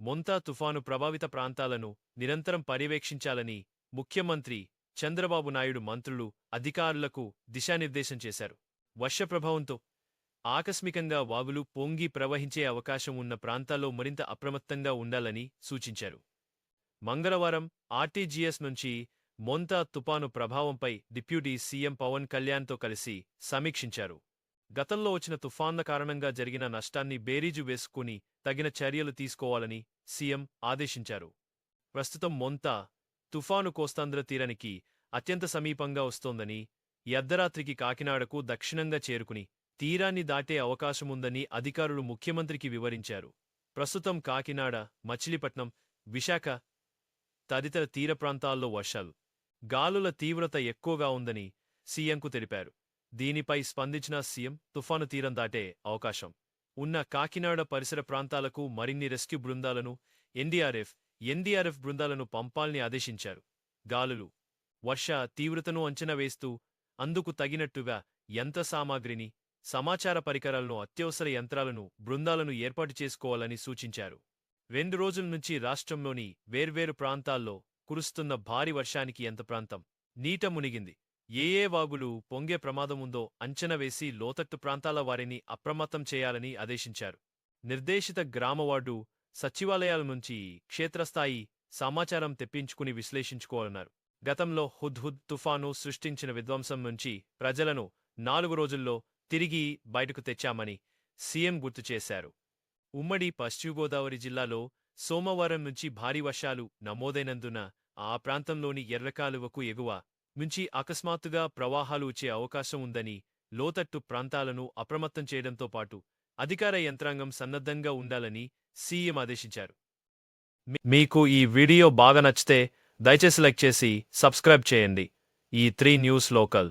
మొంతా తుఫాను ప్రభావిత ప్రాంతాలను నిరంతరం పర్యవేక్షించాలని ముఖ్యమంత్రి చంద్రబాబు నాయుడు మంత్రులు అధికారులకు దిశానిర్దేశం చేశారు. వర్ష ప్రభావంతో ఆకస్మికంగా వాగులు పొంగి ప్రవహించే అవకాశం ఉన్న ప్రాంతాల్లో మరింత అప్రమత్తంగా ఉండాలని సూచించారు. మంగళవారం ఆర్టీజీఎస్ నుంచి మొంతా తుపాను ప్రభావంపై డిప్యూటీ సీఎం పవన్ కళ్యాణ్తో కలిసి సమీక్షించారు. గతంలో వచ్చిన తుఫాన్ల కారణంగా జరిగిన నష్టాన్ని బేరీజు వేసుకుని తగిన చర్యలు తీసుకోవాలని సీఎం ఆదేశించారు. ప్రస్తుతం మొంతా తుఫాను కోస్తాంధ్ర తీరానికి అత్యంత సమీపంగా వస్తోందని ఈ అర్ధరాత్రికి కాకినాడకు దక్షిణంగా చేరుకుని తీరాన్ని దాటే అవకాశముందని అధికారులు ముఖ్యమంత్రికి వివరించారు. ప్రస్తుతం కాకినాడ మచిలీపట్నం విశాఖ తదితర తీర ప్రాంతాల్లో వర్షాలు గాలుల తీవ్రత ఎక్కువగా ఉందని సీఎంకు తెలిపారు. దీనిపై స్పందించిన సీఎం తుఫాను తీరం దాటే అవకాశం. ఉన్న కాకినాడ పరిసర ప్రాంతాలకు మరిన్ని రెస్క్యూ బృందాలను ఎన్డీఆర్ఎఫ్ ఎన్డీఆర్ఎఫ్ బృందాలను పంపాలని ఆదేశించారు. గాలులు వర్ష తీవ్రతను అంచనా వేస్తూ అందుకు తగినట్టుగా యంత్ర సామాగ్రిని సమాచార పరికరాలను అత్యవసర యంత్రాలను బృందాలను ఏర్పాటు చేసుకోవాలని సూచించారు. రెండు రోజుల నుంచి రాష్ట్రంలోని వేర్వేరు ప్రాంతాల్లో కురుస్తున్న భారీ వర్షానికి ఎంత ప్రాంతం? నీట మునిగింది. ఏ ఏ వాగులు పొంగే ప్రమాదముందో అంచనా వేసి లోతట్టు ప్రాంతాల వారిని అప్రమత్తం చేయాలని ఆదేశించారు. నిర్దేశిత గ్రామవార్డు సచివాలయాల నుంచి క్షేత్రస్థాయి సమాచారం తెప్పించుకుని విశ్లేషించుకోవాలన్నారు. గతంలో హుద్హుద్ తుఫాను సృష్టించిన విధ్వంసం నుంచి ప్రజలను నాలుగు రోజుల్లో తిరిగి బయటకు తెచ్చామని సీఎం గుర్తు చేశారు. ఉమ్మడి పశ్చిమగోదావరి జిల్లాలో సోమవారం నుంచి భారీ వర్షాలు నమోదైనందున ఆ ప్రాంతంలోని ఎర్రకాలువకు ఎగువ నుంచి అకస్మాత్తుగా ప్రవాహాలు వచ్చే అవకాశం ఉందని లోతట్టు ప్రాంతాలను అప్రమత్తం చేయడంతో పాటు అధికార యంత్రాంగం సన్నద్ధంగా ఉండాలని సీఎం ఆదేశించారు. మీకు ఈ వీడియో బాగా నచ్చితే దయచేసి లైక్ చేసి సబ్స్క్రైబ్ చేయండి. ఈ త్రీ న్యూస్ లోకల్.